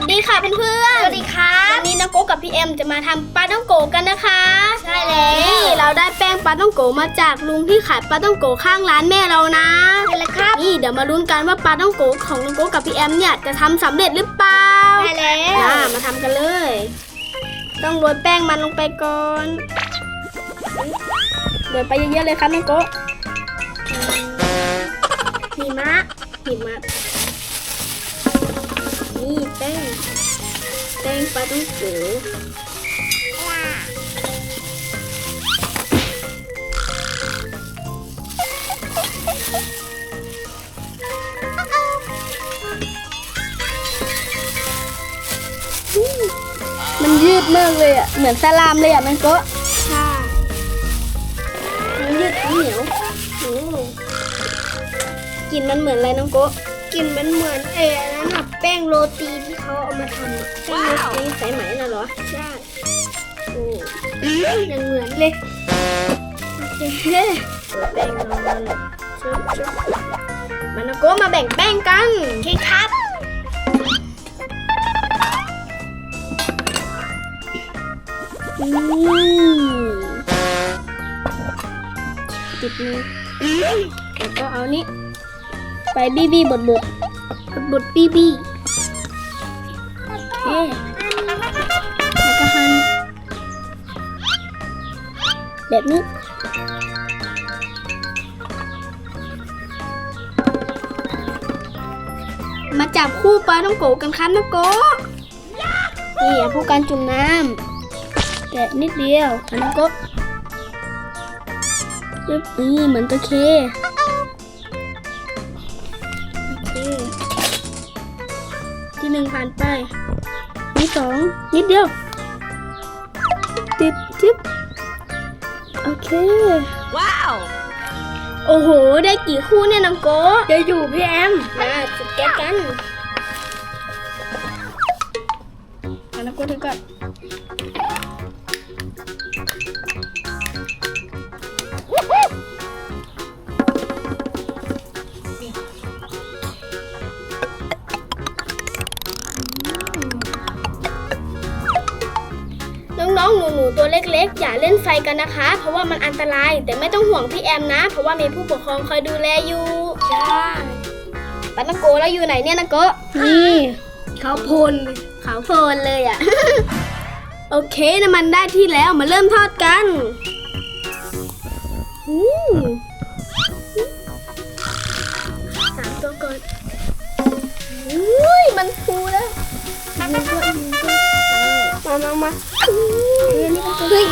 สดีค่ะเพื่อนๆสวัสดีครับวันนี้น้องโกกับพี่เอ็มจะมาทำปลาต้องโกกันนะคะ ใช่แล้วนี่เราได้แป้งปลาต้องโกมาจากลุงที่ขายปลาต้องโกข้างร้านแม่เรานะใช่แล้วครับนี่เดี๋ยวมาลุ้นกันว่าปลาต้องโกของน้องโกกับพี่แอมเนี่ยจะทำสำเร็จหรือเปล่าใช่แล้วน่ามาทำกันเลย ต้องโรยแป้งมันลงไปก่อนโรยไปเยอะๆเลยครับน้องโกะหิมะหิมะ นี่แป้งแป้งปลาต้องโกมันยืดมากเลยอะ เหมือนสลามเลยอะ มันโกะใช่มันยืดเหนียวโอ้กลิ่นมันเหมือนอะไรน้องโกะ กลิ่นมันเหมือนเอ๋นั่นน่ะแป้งโรตีที่เขาเอามาทำอะแป้งโรตีสายไหมน่ะเหรอใช่โอ้ยังเหมือนเลยโอเคเปิดแป้งนอนชุบชุบมันโกะมาแบ่งแป้งกันโอเคครับนี่ติดมือแล้วก็เอานี่ ไปบี้บี้บดบดบดบดบี้บี้โอเคแล้วก็หั่นแบบนี้มาจับคู่ปลาต้องโกกันครับน้องโกนี่อย่าพูดการจุ่มน้ำแกะนิดเดียวอันนั้นก็ปึ๊บนี่เหมือนตะเค หนึ่งผ่านไปที่สองนิดเดียว ติดจิ๊บโอเค ว้าว โอ้โห ได้กี่คู่เนี่ยน้องโกะจะอยู่พี่แอม มาจุดแก๊สกันเอาน้ำกรดถือก่อน น้องๆหนูๆตัวเล็กๆ อย่าเล่นไฟกันนะคะ เพราะว่ามันอันตราย แต่ไม่ต้องห่วงพี่แอมนะ เพราะว่ามีผู้ปกครองคอยดูแลอยู่ใช่ปานาโกแล้วอยู่ไหนเนี่ยนะโกะนี่เขาพลขาวโพลนเลยอะ่ะ โอเคน้ำมันได้ที่แล้วมาเริ่มทอดกันอืมสามตัวก่อนอุ้ยมันฟูแล้วยิงก็ยิงก็ มามามาเฮ้ยนี่เป็นตัวเฮ้ย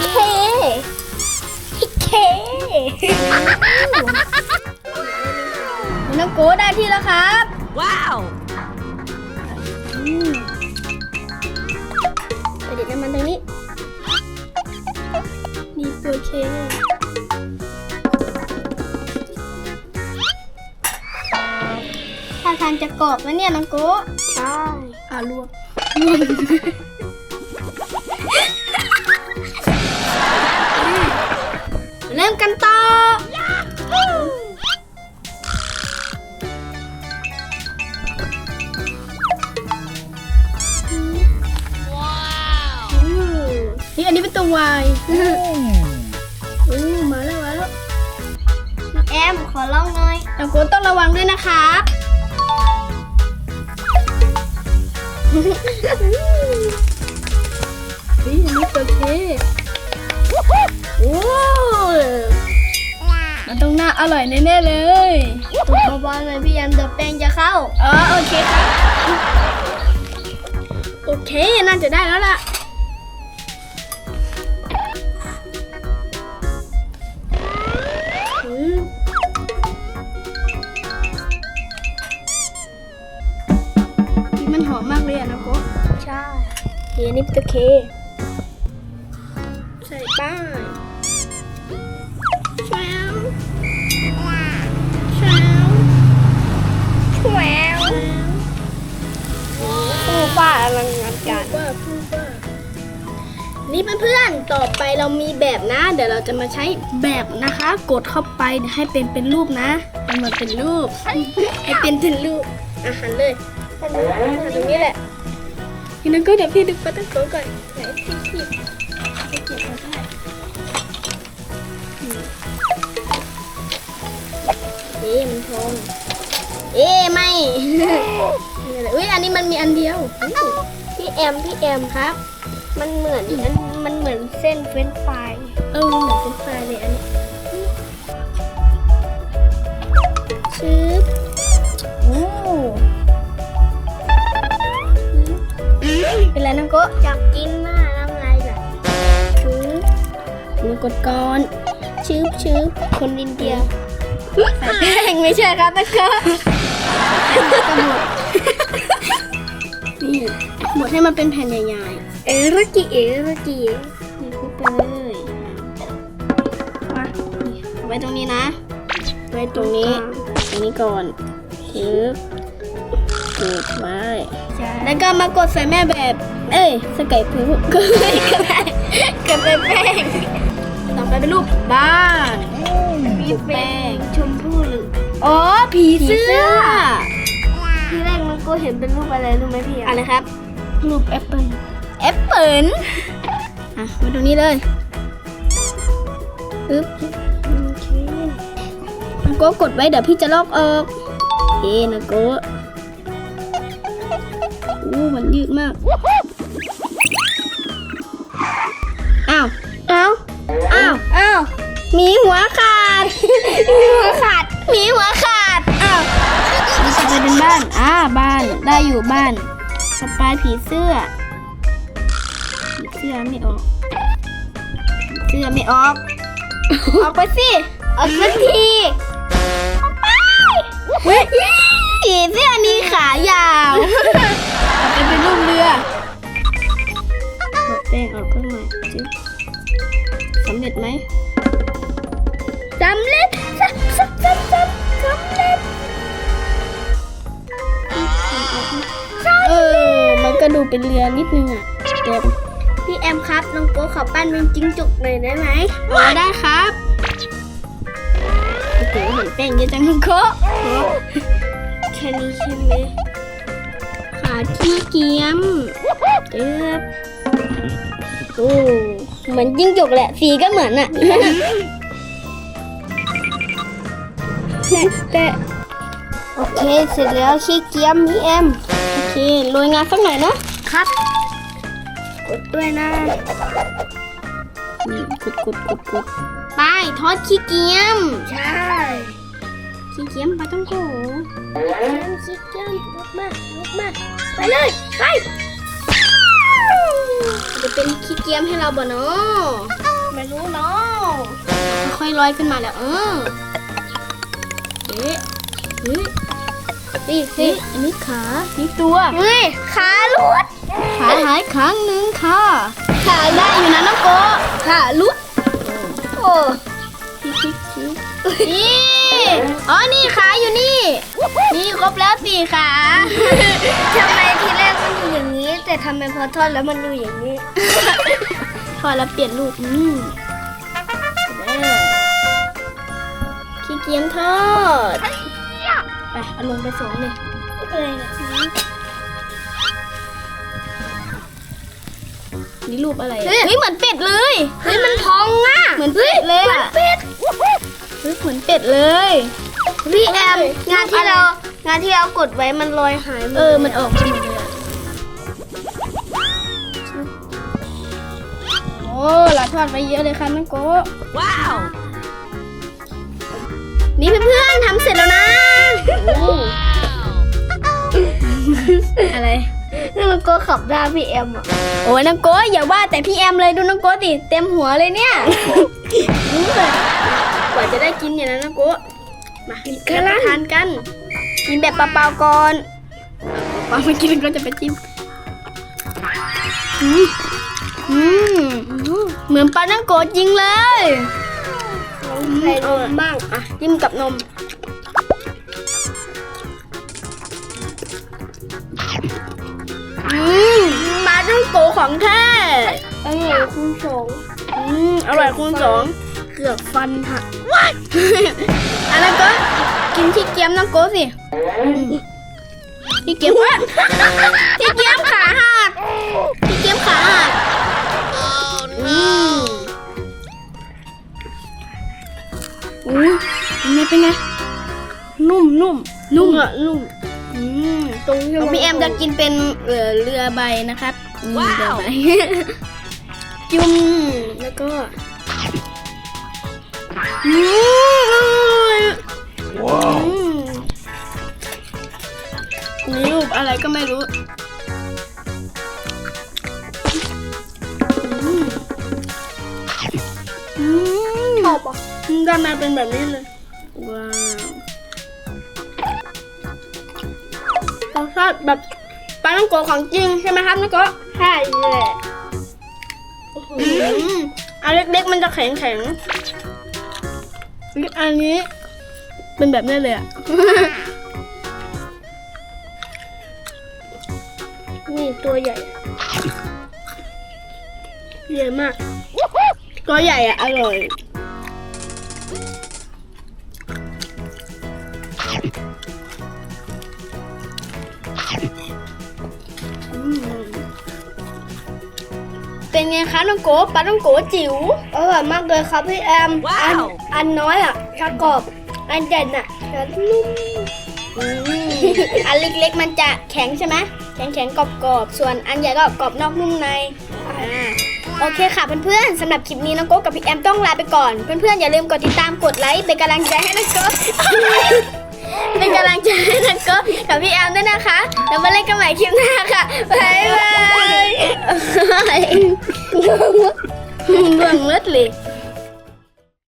เคเคน้องโกได้ที่แล้วครับ ว้าวอืมไปเด็ดน้ำมันตรงนี้ นี่ตัวเคถ้าทางจะกรอบนะเนี่ยน้องโก้ใช่อ่าลวกเริ่มกันต่ออืมนี่อันนี้เป็นตัววายอู้มาแล้วมาแล้วพี่แอม ขอลองหน่อยน้องโก้ต้องระวังด้วยนะครับ องน่าอร่อยแน่ๆเลยตุกเบาๆหน่อยพี่แอมเดี๋ยวแป้งจะเข้าอ๋อโอเคครับโอเคน่าจะได้แล้วล่ะอืมนี่มันหอมมากเลยอะนะโกะใช่เฮียนี่เป็นตัวเค การว่าพูดว่านี่เพื่อนๆ ต่อไปเรามีแบบนะ เดี๋ยวเราจะมาใช้แบบนะคะ กดเข้าไปให้เป็นเป็นรูปนะให้มันเป็นรูป ให้เป็นถึงรูปอาหารเลยหันตรงนี้แหละพี่นังก็เดี๋ยวพี่ดึงปลาตั้งโกะก่อนไหนพี่ขีบพี่ขีบมาได้เอ๊มันพองเอ๊ไม่ อุ้ยอันนี้มันมีอันเดียวอ แอมพี่แอมครับ มันเหมือนมันมันเหมือนเส้นเฟรนช์ฟรายเออมันเหมือนเป็นไฟรายเลยอันนี้ชึบโอ้เป็นไรนังโกะอยากกินมากน้ำลายไหลชึบมือกดก่อนชึบชึบคนอินเดียใส่แป้งไม่ใช่ครับนังโกะกระหมดนี่ หมดให้มันเป็นแผ่นใหญ่ๆ เอรกิเอรกินี่คลุกไปเลยมานี่เอาไว้ตรงนี้นะ ไว้ตรงนี้ ตรงนี้ก่อนทึบกดไว้ใช่แล้วก็มากดใส่แม่แบบ เอ้ยสไก่ผิวก็ได้ก็ได้ก็เป็นแป้งต่อไปเป็นรูปบ้านรูปแป้งชมพู่หรืออ๋อผีเสื้อที่แรกมันก็เห็นเป็นรูปอะไรรู้ไหมพี่แอมอะไรครับ รูปแอปเปิ้ลแอปเปิลอะมาตรงนี้เลยปึ๊บโอเคนังโก้กดไว้เดี๋ยวพี่จะลอกออกเอ๊ะนังโก้อู้มันยืดมาก อ้าวเอ้าอ้าวเอ้ามีหัวขาด มีหัวขาด มีหัวขาด อ้าวนี่จะไปเป็นบ้าน อ่า บ้าน ได้อยู่บ้าน สปายผีเสื้อ ผีเสื้อไม่ออก ผีเสื้อไม่ออก ออกไปสิเอาสักทีเฮ้ยผีเสื้อมีขายาวเอาไปเป็นรูปเรือหมดแป้งออกข้างในจิ๊บสำเร็จไหมสำเร็จสำสำสำสำเร็จ อมันก็ดูเป็นเรือนิดนึงอะเต็มพี่แอมครับน้องโก้ขอปั้นเป็นจิ้งจกหน่อยได้ไหมโอ้ได้ครับโอ้โหเหมือนแป้งเยอะจังคุณโคแค่นี้ใช่ไหมขาที่เกียมเอ๊บโอ้เหมือนจิ้งจกแหละสีก็เหมือนอะแต่แต่ โอเค เสร็จแล้วขี้เกียมพี่แอม โอเคโรยงานสักหน่อยเนาะครับ กดด้วยนะนี่กดกดกดกดไปทอดขี้เกียม ใช่ขี้เกียมปลาต้องโกน้ำขี้เกียมลุกมาลุกมาไปเลยไปจะเป็นขี้เกียมให้เราบ่เนาะไม่รู้เนาะค่อยๆลอยขึ้นมาแล้วเออเอ๊ะเฮ้ย นี่นี่อันนี้ขา นี่ตัวเฮ้ยขาหลุด ขาหายครั้งหนึ่งค่ะ ขาได้อยู่นะน้องโกขาลุด โอ้นี่อ๋อ นี่ขาอยู่นี่ นี่ครบแล้วสี่ขาทำไมทีแรกมันอยู่อย่างนี้ แต่ทำไมพอทอดแล้วมันอยู่อย่างนี้พอแล้วเปลี่ยนรูปอืมแม่ขี้เกียจทอด ไปเอาลงไปสองเลยอะไรเนี่ยนี่รูปอะไรอะเฮ้ยเหมือนเป็ดเลยเฮ้ยมันพองอะเหมือนเป็ดเลยอะเป็ดเฮ้ยเหมือนเป็ดเลยพี่แอมงานที่เรางานที่เรากดไว้มันลอยหายหมดเออมันออกมาหมดเลยอะโอ้หลาทอดไปเยอะเลยค่ะน้องโกว้าว นี่เพื่อนๆทำเสร็จแล้วนะอะไรนี่มันก็ขับได้พี่แอมอะโอ้ยน้องโก้อย่าว่าแต่พี่แอมเลยดูน้องโก้ดิเต็มหัวเลยเนี่ยรู้เลยกว่าจะได้กินเนี่ยนะน้องโก้มากินกันทานกัน กินแบบเปล่าๆก่อนเปล่าๆไม่กินก็จะไปจิ้มอืมอืมเหมือนปลานังโกะจริงเลย ใส่นมบ้างอะจิ้มกับนมอืมปลานังโกะของแท้อร่อยคุณสองอืมอร่อยคูณสองเกือบฟันหักอันนั้นก็กินที่เกียมน้องโก้สิที่เกียมว่า อะนุ่มอืมตรงที่ของนพี่แอมจะกินเป็นเอ่อเรือใบนะครับนี่เรือใบจุ่มแล้วก็อืมอร่อยอืมมีรูปอะไรก็ไม่รู้อืมอืมชอบอะได้มาเป็นแบบนี้เลย ว้าว รสชาติแบบปลาต้องโกของจริงใช่ไหมครับน้องโกะใช่แหละอืมอันเล็กๆมันจะแข็งแข็งๆ อันนี้ เป็นแบบนี้เลยอะ นี่ตัวใหญ่ใหญ่มาก ตัวใหญ่อะ อร่อย เป็นไงคะน้องโกะปลาต้องโกะจิ๋วอร่อยมากเลยครับพี่แอมอันอันน้อยอะจะกรอบอันใหญ่น่ะจะนุ่มอืมอันเล็กๆมันจะแข็งใช่ไหมแข็งแข็งๆกรอบๆส่วนอันใหญ่ก็กรอบนอกนุ่มในอ่าโอเคค่ะเพื่อนๆสำหรับคลิปนี้น้องโก้กับพี่แอมต้องลาไปก่อน เพื่อนๆอย่าลืมกดติดตามกดไลค์เป็นกำลังใจให้น้องโก้ เป็นกำลังใจให้น้องโก้กับพี่แอมด้วยนะคะแล้วมาเล่นกันใหม่คลิปหน้าค่ะบ๊ายบายเรื่องเลือดเลย